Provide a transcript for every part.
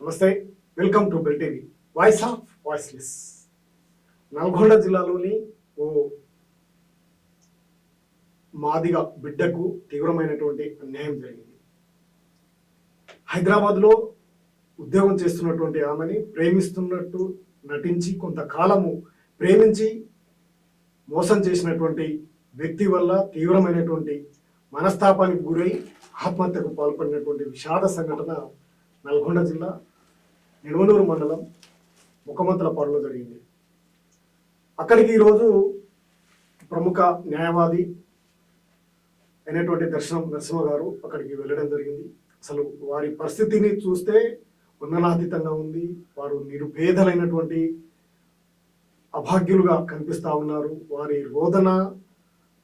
నమస్తే welcome to Bell TV. Voice of voiceless. Nalgonda జిల్లాలోని ఓ మాదిగ బిడ్డకు తీవ్రమైనటువంటి అన్యాయం జరిగింది. హైదరాబాద్లో ఉద్యోగం చేస్తున్నటువంటి ఆమెని ప్రేమిస్తున్నట్టు నటించి కొంతకాలము ప్రేమించి మోసం చేసినటువంటి వ్యక్తి వల్ల తీవ్రమైనటువంటి మనస్తాపానికి గురై ఆత్మహత్యకు పాల్పడినటువంటి విషాద సంఘటన నల్గొండ జిల్లా నిడవనూరు మండలం ముఖమంతలపాడులో జరిగింది. అక్కడికి ఈరోజు ప్రముఖ న్యాయవాది అయినటువంటి దర్శనం నరసింహ గారు అక్కడికి వెళ్ళడం జరిగింది. అసలు వారి పరిస్థితిని చూస్తే ఉన్ననాతీతంగా ఉంది. వారు నిరుపేదలైనటువంటి అభాగ్యులుగా కనిపిస్తా ఉన్నారు. వారి రోదన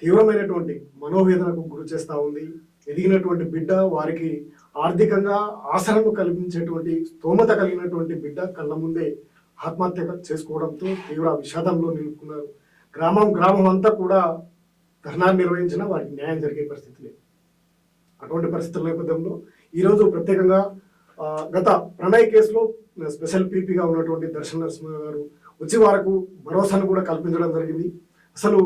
తీవ్రమైనటువంటి మనోవేదనకు గురి చేస్తూ ఉంది. ఎదిగినటువంటి బిడ్డ వారికి ఆర్థికంగా ఆసరను కల్పించేటువంటి స్తోమత కలిగినటువంటి బిడ్డ కళ్ళ ముందే ఆత్మహత్య చేసుకోవడంతో తీవ్ర విషాదంలో నిలుపుకున్నారు. గ్రామం గ్రామం అంతా కూడా ధర్నాలు నిర్వహించినా వారికి న్యాయం జరిగే పరిస్థితి లేదు. అటువంటి పరిస్థితుల నేపథ్యంలో ఈరోజు ప్రత్యేకంగా గత ప్రణయ్ కేసులో స్పెషల్ పీపీగా ఉన్నటువంటి దర్శన నరసింహ గారు వచ్చి వరకు భరోసాను కూడా కల్పించడం జరిగింది. అసలు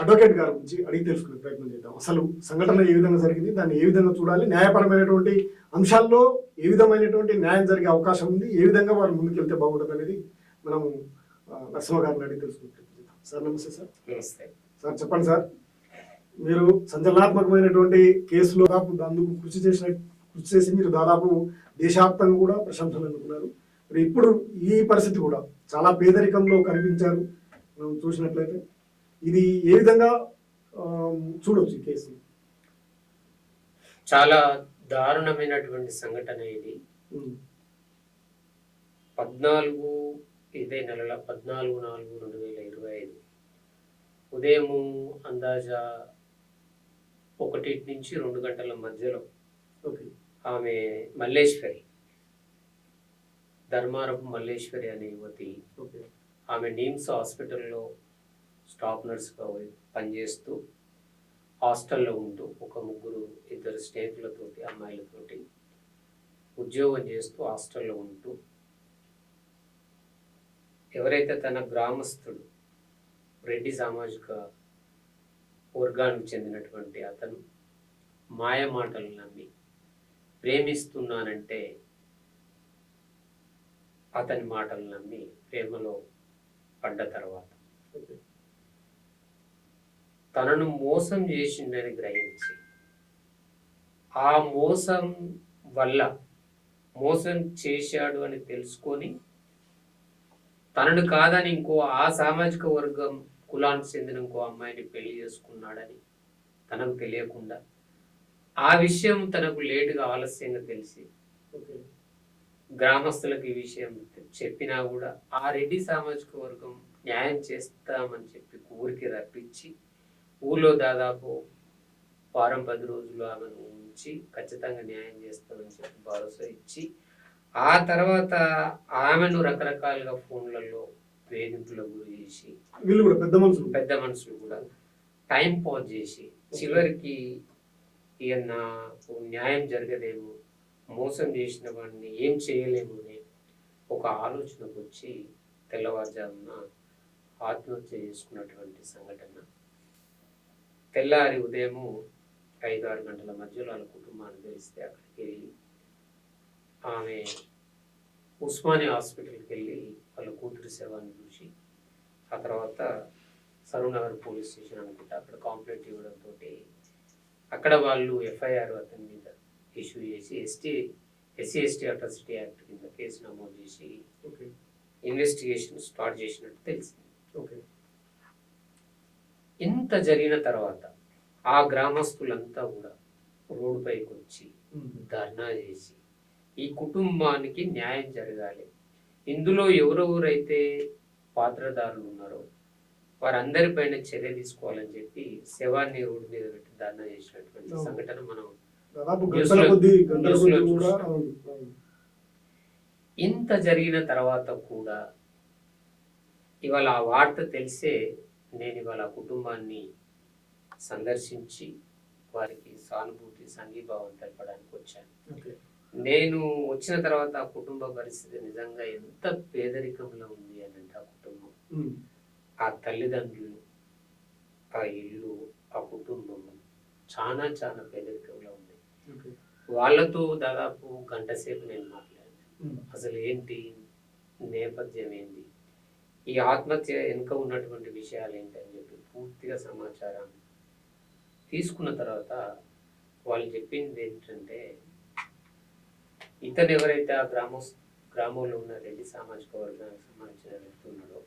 అడ్వకేట్ గారి గురించి అడిగి తెలుసుకునే ప్రయత్నం చేద్దాం. అసలు సంఘటన ఏ విధంగా జరిగింది దాన్ని ఏ విధంగా చూడాలి న్యాయపరమైనటువంటి అంశాల్లో ఏ విధమైనటువంటి న్యాయం జరిగే అవకాశం ఉంది ఏ విధంగా వారు ముందుకెళ్తే బాగుంటుంది అనేది మనం నరసింహ గారిని అడిగి తెలుసుకునే ప్రయత్నం చేద్దాం. సార్ నమస్తే సార్. నమస్తే. సార్ చెప్పండి సార్. మీరు సంచలనాత్మకమైనటువంటి కేసులో దాదాపు అందుకు కృషి చేసిన కృషి చేసి మీరు దాదాపు దేశవ్యాప్తంగా కూడా ప్రశంసలు అందుకున్నారు. మరి ఇప్పుడు ఈ పరిస్థితి కూడా చాలా పేదరికంలో కనిపించారు. మనం చూసినట్లయితే ఇది ఏ విధంగా ఆ, చూడొచ్చు ఈ కేసు? చాలా దారుణమైనటువంటి సంఘటన ఇది. పద్నాలుగు ఇదే నెలల పద్నాలుగు నాలుగు రెండు వేల ఇరవై ఐదు. ఉదయము అందాజా ఒకటి నుంచి రెండు గంటల మధ్యలో ఆమె మల్లేశ్వరి ధర్మారపు మల్లేశ్వరి అనే యువతి ఓకే. ఆమె నీమ్స్ హాస్పిటల్లో స్టాఫ్ నర్స్గా పనిచేస్తూ హాస్టల్లో ఉంటూ ఒక ముగ్గురు ఇద్దరు స్నేహితులతోటి అమ్మాయిలతోటి ఉద్యోగం చేస్తూ హాస్టల్లో ఉంటూ ఎవరైతే తన గ్రామస్తుడు రెడ్డి సామాజిక వర్గానికి చెందినటువంటి అతను మాయ మాటలు నమ్మి ప్రేమిస్తున్నానంటే అతని మాటలు నమ్మి ప్రేమలో పడ్డ తర్వాత. ఓకే. తనను మోసం చేసిండని గ్రహించి ఆ మోసం వల్ల మోసం చేశాడు అని తెలుసుకొని తనను కాదని ఇంకో ఆ సామాజిక వర్గం కులానికి చెందిన ఇంకో అమ్మాయిని పెళ్ళి చేసుకున్నాడని తనకు తెలియకుండా ఆ విషయం తనకు లేటుగా ఆలస్యంగా తెలిసి గ్రామస్తులకు ఈ విషయం చెప్పినా కూడా ఆ రెడ్డి సామాజిక వర్గం న్యాయం చేస్తామని చెప్పి ఊరికి రప్పించి ఊళ్ళో దాదాపు వారం పది రోజులు ఆమెను ఉంచి ఖచ్చితంగా న్యాయం చేస్తామని చెప్పి భరోసా ఇచ్చి ఆ తర్వాత ఆమెను రకరకాలుగా ఫోన్లలో వేధింపులకు గురి చేసి వీళ్ళు కూడా పెద్ద మనుషులు? పెద్ద మనుషులు కూడా టైం పాజ్ చేసి చివరికి నాకు న్యాయం జరగదేమో మోసం చేసిన వాడిని ఏం చేయలేము అనే ఒక ఆలోచనకు వచ్చి తెల్లవారుజామున ఆత్మహత్య చేసుకున్నటువంటి సంఘటన. తెల్లారి ఉదయము ఐదు ఆరు గంటల మధ్యలో వాళ్ళ కుటుంబాన్ని తెలిస్తే అక్కడికి వెళ్ళి ఆమె ఉస్మానియా హాస్పిటల్కి వెళ్ళి వాళ్ళ కూతురి సేవని చూసి ఆ తర్వాత సరూనగర్ పోలీస్ స్టేషన్ అనుకుంటా అక్కడ కాంప్లైంట్ ఇవ్వడంతో అక్కడ వాళ్ళు ఎఫ్ఐఆర్ అతని మీద ఇష్యూ చేసి ST SC ST atrocity act కింద కేసు నమోదు చేసి ఓకే. ఇన్వెస్టిగేషన్ స్టార్ట్ చేసినట్టు తెలిసింది. ఓకే. ఇంత జరిగిన తర్వాత ఆ గ్రామస్తులంతా కూడా రోడ్డుపైకి వచ్చి ధర్నా చేసి ఈ కుటుంబానికి న్యాయం జరగాలి ఇందులో ఎవరెవరైతే పాత్రదారులు ఉన్నారో వారందరిపైన చర్య తీసుకోవాలని చెప్పి శవాన్ని రోడ్డు మీద పెట్టి ధర్నా చేసినటువంటి. సంఘటన మనం. ఇంత జరిగిన తర్వాత కూడా ఇవాళ ఆ వార్త తెలిసే నేను ఇవాళ ఆ కుటుంబాన్ని సందర్శించి వారికి సానుభూతి సంఘీభావం తెలపడానికి వచ్చాను నేను వచ్చిన తర్వాత ఆ కుటుంబ పరిస్థితి నిజంగా ఎంత పేదరికంలో ఉంది అని అంటే ఆ కుటుంబం. ఆ తల్లిదండ్రులు ఆ ఇల్లు ఆ కుటుంబం చాలా చాలా పేదరికంలో ఉంది. వాళ్ళతో దాదాపు గంట సేపు నేను మాట్లాడాను. అసలు ఏంటి నేపథ్యం ఏంటి ఈ ఆత్మహత్య వెనుక ఉన్నటువంటి విషయాలు ఏంటి అని చెప్పి పూర్తిగా సమాచారం తీసుకున్న తర్వాత వాళ్ళు చెప్పింది ఏంటంటే ఇతను ఎవరైతే ఆ గ్రామ గ్రామంలో ఉన్న రెడ్డి సామాజిక వర్గానికి సంబంధించిన వ్యక్తి ఉన్నాడో.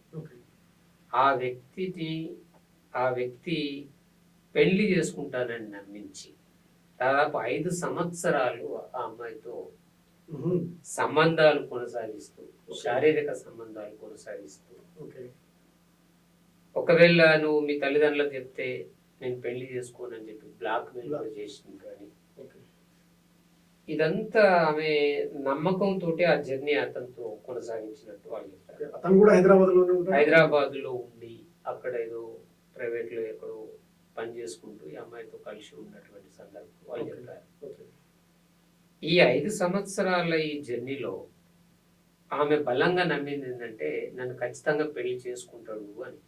ఆ వ్యక్తిని ఆ వ్యక్తి పెళ్ళి చేసుకుంటానని నమ్మించి దాదాపు ఐదు సంవత్సరాలు ఆ అమ్మాయితో. సంబంధాలు కొనసాగిస్తూ శారీరక సంబంధాలు కొనసాగిస్తూ. ఓకే. ఒకవేళ నువ్వు మీ తల్లిదండ్రులకు చెప్తే నేను పెళ్ళి చేసుకోనని చెప్పి బ్లాక్ మెయిల్ చేసింది కానీ. ఇదంతా ఆమె నమ్మకంతో ఆ జర్నీ అతనితో కొనసాగించినట్టు వాళ్ళు కూడా హైదరాబాద్ ఉంటాడు? హైదరాబాద్లో ఉండి అక్కడ ఏదో ప్రైవేట్లో ఎక్కడో పని చేసుకుంటూ ఈ అమ్మాయితో కలిసి ఉన్నటువంటి సందర్భం వాళ్ళు ఓకే. ఈ ఐదు సంవత్సరాల ఈ జర్నీలో ఆమె బలంగా నమ్మింది ఏంటంటే నన్ను ఖచ్చితంగా పెళ్ళి చేసుకుంటాడు అని.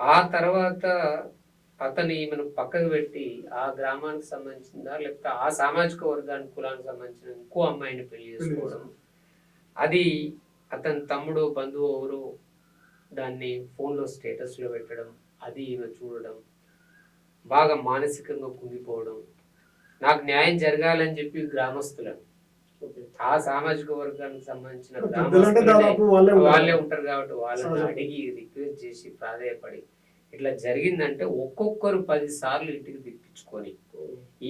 ఆ తర్వాత అతను ఈమెను పక్కకు పెట్టి ఆ గ్రామానికి సంబంధించిందా లేకపోతే ఆ సామాజిక వర్గానికి కులానికి సంబంధించిన ఇంకో అమ్మాయిని పెళ్ళి చేసుకోవడం. అది అతని తమ్ముడు బంధువు ఎవరు దాన్ని ఫోన్లో స్టేటస్లో పెట్టడం అది ఈమె చూడడం బాగా మానసికంగా కుంగిపోవడం నాకు న్యాయం జరగాలని చెప్పి గ్రామస్తులను ఓకే. ఆ సామాజిక వర్గానికి సంబంధించిన వాళ్ళే ఉంటారు. కాబట్టి వాళ్ళని. అడిగి రిక్వెస్ట్ చేసి ప్రాధాయపడి ఇట్లా జరిగిందంటే ఒక్కొక్కరు పది సార్లు ఇంటికి తెప్పించుకొని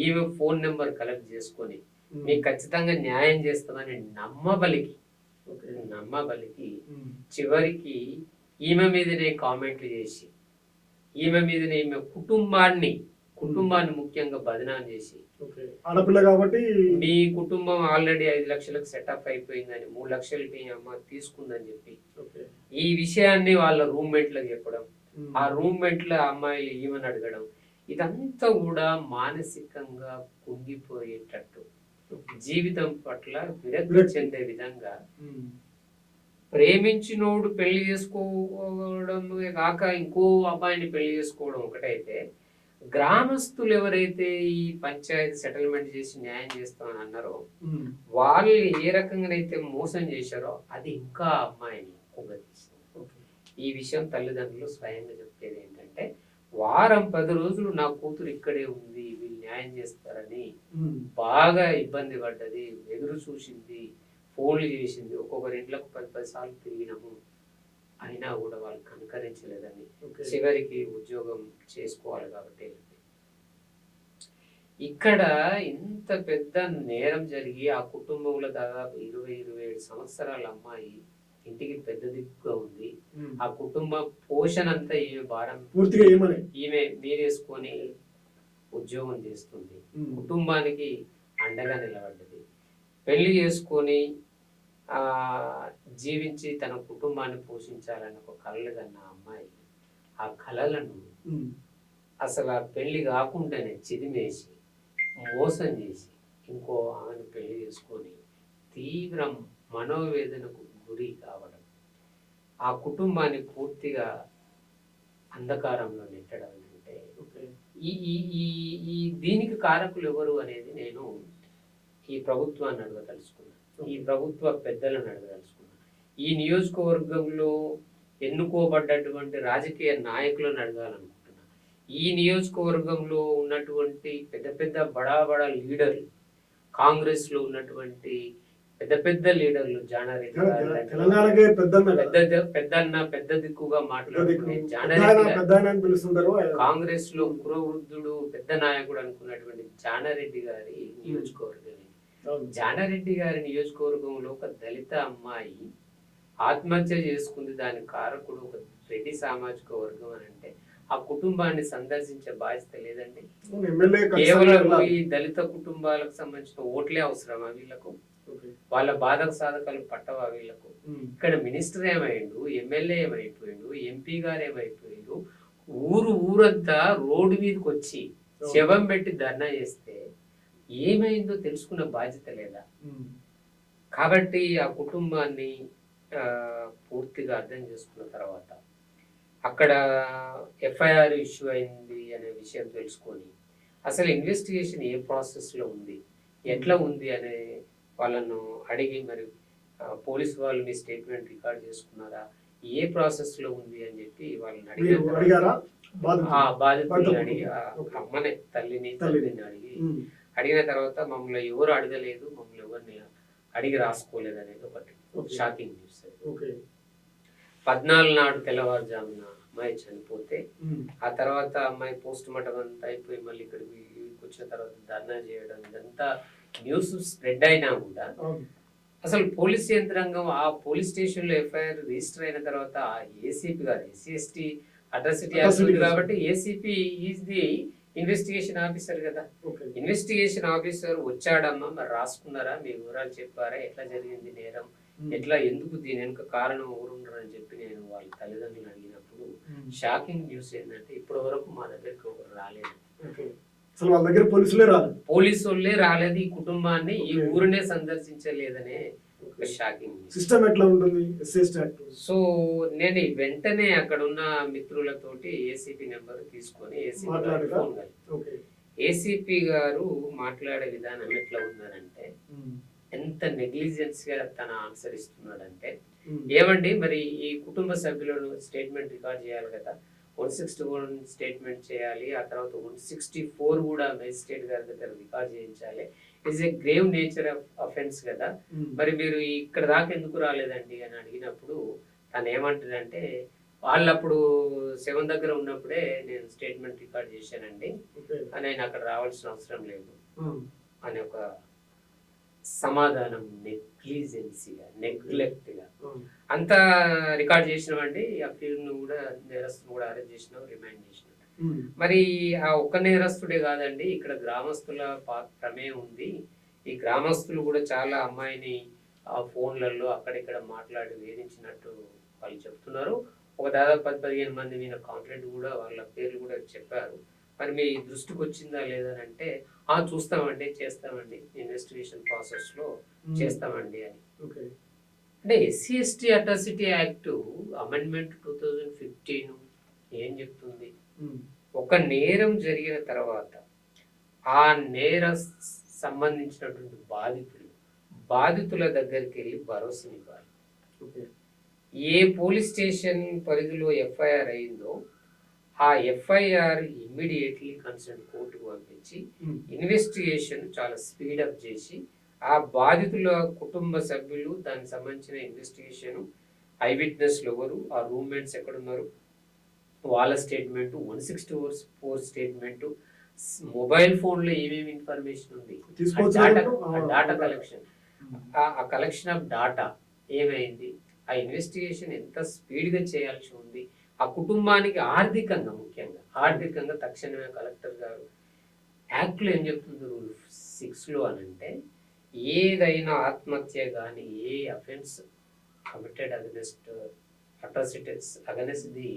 ఈమె ఫోన్ నెంబర్ కలెక్ట్ చేసుకొని. మీకు ఖచ్చితంగా న్యాయం చేస్తామని నమ్మబలికి. నమ్మబలికి. చివరికి ఈమె మీదనే కామెంట్లు చేసి ఈమె మీదనే ఈమె కుటుంబాన్ని కుటుంబాన్ని ముఖ్యంగా బదనాం చేసి. ఆడపిల్ల కాబట్టి మీ కుటుంబం ఆల్రెడీ ఐదు లక్షలకు సెటప్ అయిపోయిందని మూడు లక్షలు మీ అమ్మ తీసుకుందని చెప్పి. ఈ విషయాన్ని వాళ్ళ రూమ్మేట్లకు చెప్పడం. ఆ రూమ్మేట్ల అమ్మాయిలు ఈమెను అడగడం ఇదంతా కూడా మానసికంగా కుంగిపోయేటట్టు. జీవితం పట్ల విరక్తి. చెందే విధంగా. ప్రేమించినోడు పెళ్ళి చేసుకోవడం కాక ఇంకో అబ్బాయిని పెళ్ళి చేసుకోవడం ఒకటైతే గ్రామస్తులు ఎవరైతే ఈ పంచాయతీ సెటిల్మెంట్ చేసి న్యాయం చేస్తామని అన్నారో. వాళ్ళు ఏ రకంగానైతే మోసం చేశారో అది ఇంకా అమ్మాయిని కుంగతీసింది. ఈ విషయం తల్లిదండ్రులు స్వయంగా చెప్పేది ఏంటంటే వారం పది రోజులు నా కూతురు ఇక్కడే ఉంది వీళ్ళు న్యాయం చేస్తారని. బాగా ఇబ్బంది పడ్డది ఎదురు చూసింది ఫోన్లు చేసింది ఒక్కొక్కరి ఇంట్లోకి పది పది సార్లు తిరిగినాము అయినా కూడా వాళ్ళు కనుకరించలేదని. చివరికి ఉద్యోగం చేసుకోవాలి కాబట్టి. ఇక్కడ ఇంత పెద్ద నేరం జరిగి ఆ కుటుంబంలో దాదాపు ఇరవై ఇరవై ఏడు సంవత్సరాల అమ్మాయి ఇంటికి పెద్ద దిక్కుగా ఉంది. ఆ కుటుంబ పోషణ అంతా ఈమె భారం పూర్తిగా ఈమె మీరేసుకొని ఉద్యోగం చేస్తుంది. కుటుంబానికి అండగా నిలబడ్డది పెళ్ళి చేసుకొని జీవించి తన కుటుంబాన్ని పోషించాలని ఒక కలలు కన్న అమ్మాయి ఆ కలలను ఉమ్. అసలు ఆ పెళ్ళి కాకుండానే చిదిమేసి మోసం చేసి ఇంకో ఆమెను పెళ్ళి చేసుకొని తీవ్ర మనోవేదనకు గురి కావడం ఆ కుటుంబాన్ని పూర్తిగా అంధకారంలో నెట్టడం అంటే ఈ ఈ ఈ దీనికి కారకులు ఎవరు అనేది నేను ఈ ప్రభుత్వాన్ని అడగదలుచుకున్నాను ఈ ప్రభుత్వ పెద్దలను అడగదలుచుకున్నాను ఈ నియోజకవర్గంలో ఎన్నుకోబడ్డటువంటి రాజకీయ నాయకులను అడగాలనుకుంటున్నా ఈ నియోజకవర్గంలో ఉన్నటువంటి పెద్ద పెద్ద బడా బడా లీడర్లు కాంగ్రెస్లో ఉన్నటువంటి పెద్ద పెద్ద లీడర్లు జానారెడ్డి. పెద్ద పెద్దన్న పెద్ద దిక్కుగా. మాట్లాడుకునే జానారెడ్డి కాంగ్రెస్లో కురవృద్ధుడు పెద్ద నాయకుడు అనుకున్నటువంటి జానారెడ్డి గారి నియోజకవర్గం. జానారెడ్డి గారి నియోజకవర్గంలో ఒక దళిత అమ్మాయి ఆత్మహత్య చేసుకుంది దాని కారకుడు ఒక రెడ్డి సామాజిక వర్గం అని అంటే ఆ కుటుంబాన్ని సందర్శించే బాధ్యత లేదండి కేవలం. ఈ దళిత కుటుంబాలకు సంబంధించిన ఓట్లే అవసరమా వీళ్ళకు. వాళ్ళ బాధక సాధకాలు పట్టవా వీళ్ళకు. ఇక్కడ మినిస్టర్ ఏమైండు ఎమ్మెల్యే ఏమైపోయిండు ఎంపీ గారు ఏమైపోయిండు ఊరు ఊరంతా రోడ్డు మీదకి వచ్చి శవం పెట్టి ధర్నా చేస్తే ఏమైందో తెలుసుకున్న బాధ్యత లేదా కాబట్టి ఆ కుటుంబాన్ని పూర్తిగా అర్థం చేసుకున్న తర్వాత అక్కడ ఎఫ్ఐఆర్ ఇష్యూ అయింది అనే విషయం తెలుసుకొని అసలు ఇన్వెస్టిగేషన్ ఏ ప్రాసెస్లో ఉంది ఎట్లా ఉంది అనే వాళ్ళను అడిగి మరి పోలీస్ వాళ్ళు మీ స్టేట్మెంట్ రికార్డ్ చేసుకున్నారా ఏ ప్రాసెస్లో ఉంది అని చెప్పి వాళ్ళని అడిగారా బాధితులు? అడిగి. అమ్మనే తల్లిని తల్లిని. అడిగి. అడిగిన తర్వాత మమ్మల్ని ఎవరు అడగలేదు మమ్మల్ని ఎవరిని అడిగి రాసుకోలేదు అనేది ఒకటి. షాకింగ్ న్యూస్ పద్నాలుగు నాడు తెల్లవారుజామున అమ్మాయి చనిపోతే. ఆ తర్వాత అమ్మాయి పోస్ట్ మార్టం అంతా అయిపోయి మళ్ళీ ఇక్కడికి వచ్చిన తర్వాత ధర్నా చేయడం ఇదంతా న్యూస్ స్ప్రెడ్ అయినా కూడా. అసలు పోలీస్ యంత్రాంగం ఆ పోలీస్ స్టేషన్లో ఎఫ్ఐఆర్ రిజిస్టర్ అయిన తర్వాత ఆ ఏసీపీ గారు ఎస్సీ ఉంది Atrocity. కాబట్టి ACP is the investigation officer కదా ఇన్వెస్టిగేషన్ ఆఫీసర్ వచ్చాడమ్మా మరి రాసుకున్నారా మీ వివరాలు చెప్పారా ఎట్లా జరిగింది నేరం ఉమ్. ఎట్లా ఎందుకు దీని వెనుక కారణం ఎవరున్నారు అని చెప్పి నేను వాళ్ళ తల్లిదండ్రులు అడిగినప్పుడు. షాకింగ్ న్యూస్ ఏంటంటే ఇప్పటి వరకు మా దగ్గరికి ఒకరు రాలేదు ఓకే. అసలు వాళ్ళ దగ్గర పోలీసులే రాదు పోలీసు వాళ్ళే రాలేదు ఈ కుటుంబాన్ని ఈ. ఊరినే సందర్శించలేదనే సిస్టమ్ ఎట్లా ఉంటుంది? సో నేను వెంటనే అక్కడ ఉన్న మిత్రులతోటి ఏసీపీ నెంబర్ తీసుకొని ఏసీపీ? ఫోన్ ఏసీపీ గారు మాట్లాడే విధానం ఎట్లా ఉన్నారంటే ఉమ్. ఎంత నెగ్లిజెన్స్గా తన ఆన్సర్ ఇస్తున్నాడంటే ఉమ్. ఏమండి మరి ఈ కుటుంబ సభ్యులను స్టేట్మెంట్ రికార్డ్ చేయాలి కదా? వన్ సిక్స్టీ వన్ స్టేట్మెంట్ చేయాలి ఆ తర్వాత వన్ సిక్స్టీ ఫోర్ కూడా మెజిస్ట్రేట్ గారి దగ్గర రికార్డ్ చేయించాలి. It's a grave nature of offence కదా ఉమ్. మరి మీరు ఇక్కడ దాకా ఎందుకు రాలేదండి అని అడిగినప్పుడు తను ఏమంటుందంటే వాళ్ళు అప్పుడు సెవెన్ దగ్గర ఉన్నప్పుడే నేను స్టేట్మెంట్ రికార్డ్ చేశానండి నేను అక్కడ రావాల్సిన అవసరం లేదు ఉమ్. అనే ఒక సమాధానం నెగ్లిజెన్సీగా నెగ్లెక్ట్గా ఉమ్. అంతా రికార్డ్ చేసినామండి ఆ ఫీల్డ్ను కూడా నేరస్తును కూడా అరెస్ట్ చేసినాం రిమైండ్ చేసినాం. మరి ఆ ఒక్క నేరస్తుడే కాదండి ఇక్కడ గ్రామస్తుల ప్రమేయం ఉంది. ఈ గ్రామస్తులు కూడా చాలా అమ్మాయిని ఆ ఫోన్లలో అక్కడిక్కడ మాట్లాడి వేధించినట్టు వాళ్ళు చెప్తున్నారు. ఒక దాదాపు పది పదిహేను మంది మీద కాంప్లైంట్ కూడా వాళ్ళ పేర్లు కూడా చెప్పారు. మరి మీ దృష్టికి వచ్చిందా లేదని అంటే ఆ చూస్తామండి చేస్తామండి ఇన్వెస్టిగేషన్ ప్రాసెస్లో. చేస్తామండి అని. ఓకే. అంటే SC ST atrocity act amendment two thousand fifteen ఏం చెప్తుంది. ఒక నేరం జరిగిన తర్వాత ఆ నేర సంబంధించినటువంటి బాధితులు బాధితుల దగ్గరికి వెళ్ళి భరోసానివ్వాలి ఓకే ఏ పోలీస్ స్టేషన్ పరిధిలో ఎఫ్ఐఆర్ అయిందో ఆ ఎఫ్ఐఆర్ ఇమ్మీడియట్లీ కన్సర్న్ కోర్టుకు పంపించి. ఇన్వెస్టిగేషన్ చాలా స్పీడప్ చేసి ఆ బాధితుల కుటుంబ సభ్యులు దానికి సంబంధించిన ఇన్వెస్టిగేషన్ ఐ విట్నెస్లు ఎవరు ఆ రూమ్మేట్స్ ఎక్కడున్నారు వాళ్ళ statement one sixty four four statement mobile ఫోన్లో ఏమేమి ఇన్ఫర్మేషన్ ఉంది? Data collection. ఆ కలెక్షన్ ఆఫ్ డాటా ఏమైంది? ఆ ఇన్వెస్టిగేషన్ ఎంత స్పీడ్గా చేయాల్సి ఉంది? ఆ కుటుంబానికి ఆర్థికంగా ముఖ్యంగా ఆర్థికంగా తక్షణమే కలెక్టర్ గారు యాక్ట్లో ఏం చెప్తుంది రూల్ సిక్స్లో అని అంటే ఏదైనా ఆత్మహత్య కానీ a offence committed against atrocities against the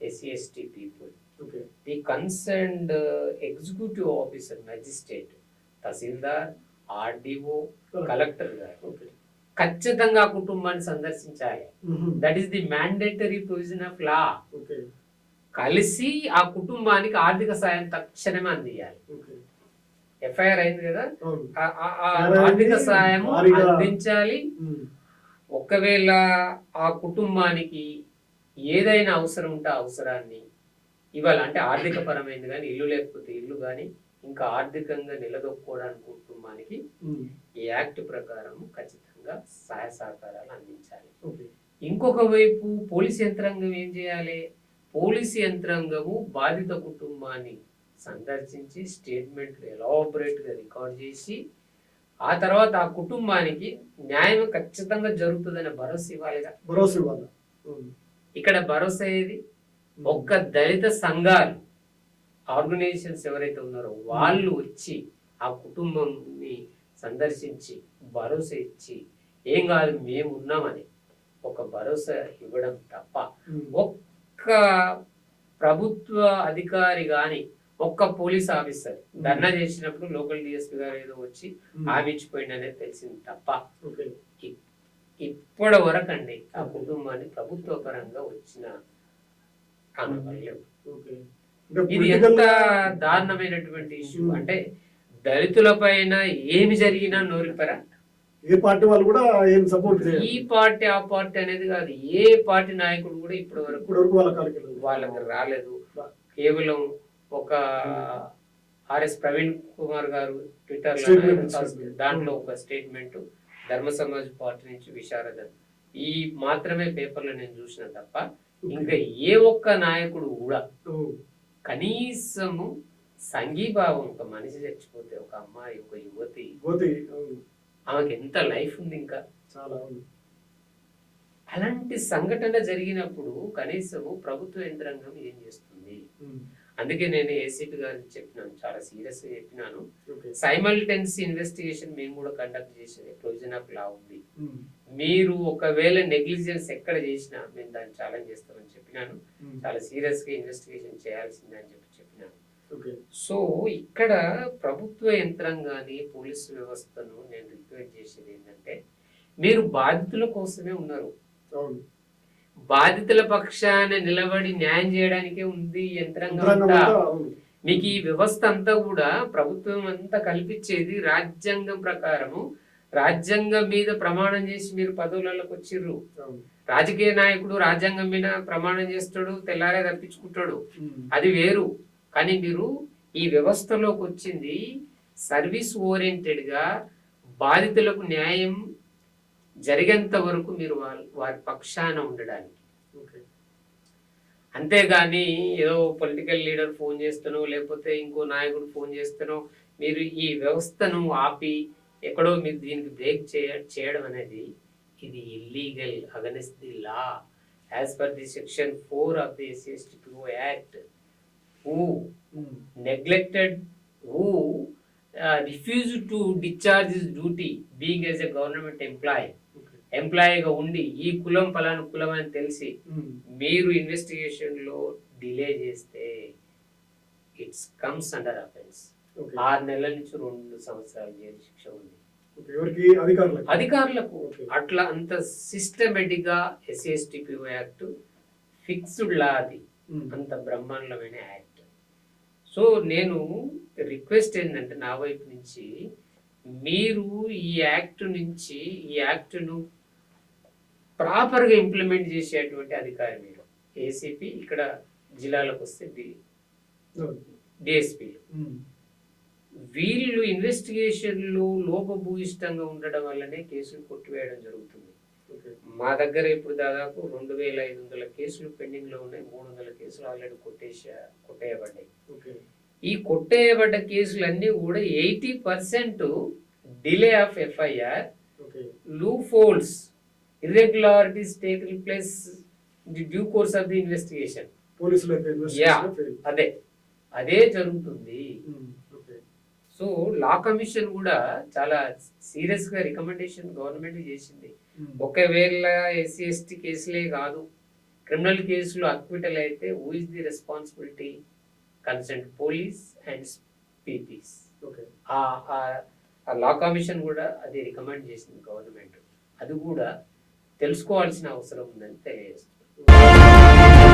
SC ST people okay the concerned executive officer magistrate tahsildar RDO collector గారు. ఖచ్చితంగా కుటుంబాన్ని సందర్శించాలి. That is the mandatory provision of law కలిసి ఆ కుటుంబానికి ఆర్థిక సాయం తక్షణమే అందియాలి. ఎఫ్ఐఆర్ అయింది కదా? ఆర్థిక. సాయం అందించాలి. ఉమ్. ఒకవేళ ఆ కుటుంబానికి ఏదైనా అవసరం ఉంటే ఆ అవసరాన్ని ఇవ్వాలి. అంటే ఆర్థిక పరమైంది కానీ ఇల్లు లేకపోతే ఇల్లు కానీ ఇంకా ఆర్థికంగా నిలదొక్కుకోవడానికి కుటుంబానికి. ఈ యాక్ట్ ప్రకారం ఖచ్చితంగా సహాయ సహకారాలు అందించాలి. ఇంకొక వైపు పోలీస్ యంత్రాంగం ఏం చేయాలి? పోలీస్ యంత్రాంగము బాధిత కుటుంబాన్ని సందర్శించి స్టేట్మెంట్లు ఎలాబరేట్గా రికార్డ్ చేసి ఆ తర్వాత ఆ కుటుంబానికి న్యాయం ఖచ్చితంగా జరుగుతుందనే భరోసా ఇవ్వాలిగా. భరోసా ఇవ్వాలి. ఇక్కడ భరోసా ఏది? ఒక్క దళిత సంఘాలు ఆర్గనైజేషన్స్ ఎవరైతే ఉన్నారో వాళ్ళు వచ్చి ఆ కుటుంబంని సందర్శించి భరోసా ఇచ్చి ఏం కాదు మేము ఉన్నామని ఒక భరోసా ఇవ్వడం తప్ప. ఒక్క ప్రభుత్వ అధికారి కానీ ఒక్క పోలీస్ ఆఫీసర్ ధర్నా చేసినప్పుడు లోకల్ డిఎస్పీ గారు ఏదో వచ్చి ఇచ్చిపోయింది అనేది తెలిసింది తప్ప ఇప్పటి వరకు అండి ఆ కుటుంబాన్ని ప్రభుత్వ పరంగా వచ్చిన ఇది ఎంత దారుణమైనటువంటి ఇష్యూ? ఉమ్. అంటే దళితుల పైన ఏమి జరిగినా నోరిపరా? ఏ పార్టీ వాళ్ళు కూడా ఏం సపోర్ట్ ఈ పార్టీ ఆ పార్టీ అనేది కాదు. ఏ పార్టీ నాయకుడు కూడా ఇప్పటి వరకు. వాళ్ళకి రాలేదు. కేవలం ఒక ఆర్ఎస్ ప్రవీణ్ కుమార్ గారు ట్విట్టర్. దాంట్లో ఒక స్టేట్మెంట్ ధర్మ సమాజ్ పార్టీ నుంచి విశారద. ఈ మాత్రమే పేపర్లో నేను చూసిన తప్ప ఇంకా ఏ ఒక్క నాయకుడు కూడా కనీసము సంఘీభావం ఒక మనిషి చచ్చిపోతే ఒక అమ్మాయి ఒక యువతి ఆమెకి ఎంత లైఫ్ ఉంది ఇంకా? చాలా అలాంటి సంఘటన జరిగినప్పుడు కనీసము ప్రభుత్వ యంత్రాంగం ఏం చేస్తుంది? అందుకే నేను ఏసీపీ గారికి చెప్పినాను చాలా సీరియస్గా చెప్పినాను సైమల్టెన్స్ ఇన్వెస్టిగేషన్ మేము కూడా కండక్ట్ చేసేది ప్రొవిజన్ ఆఫ్ లా ఉంది. మీరు ఒకవేళ నెగ్లిజెన్స్ ఎక్కడ చేసినా మేము దాన్ని ఛాలెంజ్ చేస్తామని చెప్పినాను. చాలా సీరియస్గా ఇన్వెస్టిగేషన్ చేయాల్సిందే అని చెప్పి చెప్పినాను. సో ఇక్కడ ప్రభుత్వ యంత్రాంగాన్ని పోలీసు వ్యవస్థను నేను రిక్వెస్ట్ చేసేది ఏంటంటే మీరు బాధితుల కోసమే ఉన్నారు. బాధితుల పక్షాన నిలబడి న్యాయం చేయడానికే ఉంది యంత్రాంగం మీకు ఈ వ్యవస్థ అంతా కూడా ప్రభుత్వం అంతా కల్పించేది రాజ్యాంగం ప్రకారము. రాజ్యాంగం మీద ప్రమాణం చేసి మీరు పదవులలోకి వచ్చిర్రు. రాజకీయ నాయకుడు రాజ్యాంగం మీద ప్రమాణం చేస్తాడు తెల్లారే తప్పించుకుంటాడు. అది వేరు. కానీ మీరు ఈ వ్యవస్థలోకి వచ్చింది సర్వీస్ ఓరియంటెడ్గా బాధితులకు న్యాయం జరిగేంత వరకు మీరు వారి పక్షాన ఉండడానికి. ఓకే. అంతేగాని ఏదో పొలిటికల్ లీడర్ ఫోన్ చేస్తానో లేకపోతే ఇంకో నాయకుడు ఫోన్ చేస్తానో మీరు ఈ వ్యవస్థను ఆపి ఎక్కడో మీరు దీనికి బ్రేక్ చేయ చేయడం అనేది ఇది illegal against the law as per the section four of the SC act who refused to discharge his duty being as a government employee. Okay ఎంప్లాయీగా ఉండి ఈ కులం ఫలానా కులం అని తెలిసి ఉమ్, మీరు ఇన్వెస్టిగేషన్లో డిలే చేస్తే ఇట్స్ కమ్స్ అండర్ అఫెన్స్ ఆరు నెలల నుంచి రెండు సంవత్సరాల జైలు శిక్ష ఉంది. అధికారులకు. అట్లా అంత సిస్టమేటిక్గా ఎస్ఎస్టిపిఓ యాక్ట్ ఫిక్స్డ్ లా అది. ఉమ్, అంత బ్రహ్మాండమైన యాక్ట్ సో నేను రిక్వెస్ట్ ఏంటంటే నా వైపు నుంచి మీరు ఈ యాక్ట్ నుంచి ఈ యాక్ట్ను ప్రాపర్గా ఇంప్లిమెంట్ చేసేటువంటి అధికారి మీరు. ఏసీపీ ఇక్కడ జిల్లాలకు వస్తే. డిఎస్పీలు. వీళ్ళు ఇన్వెస్టిగేషన్లు లోపభూయిష్టంగా ఉండడం వల్లనే కేసులు కొట్టివేయడం జరుగుతుంది. మా దగ్గర ఇప్పుడు దాదాపు రెండు వేల ఐదు వందల కేసులు పెండింగ్లో ఉన్నాయి. మూడు వందల కేసులు ఆల్రెడీ కొట్టేసా కొట్టేయబడ్డాయి. ఈ కొట్టేయబడ్డ కేసులన్నీ కూడా eighty percent delay of FIR okay. Irregularities take place the due course of the investigation పోలీసులు అదే. అదే జరుగుతుంది. సో లా కమిషన్ కూడా చాలా సీరియస్గా రికమెండేషన్ గవర్నమెంట్ చేసింది. ఉమ్, ఒకవేళ ఎస్సీ ఎస్టీ కేసులే కాదు క్రిమినల్ కేసులు అక్విటల్ అయితే who is the responsibility concern police and PPs okay ఆ లా కమిషన్ కూడా అది రికమెండ్ చేసింది గవర్నమెంట్ అది కూడా తెలుసుకోవాల్సిన అవసరం ఉందని తెలియజేస్తున్నాను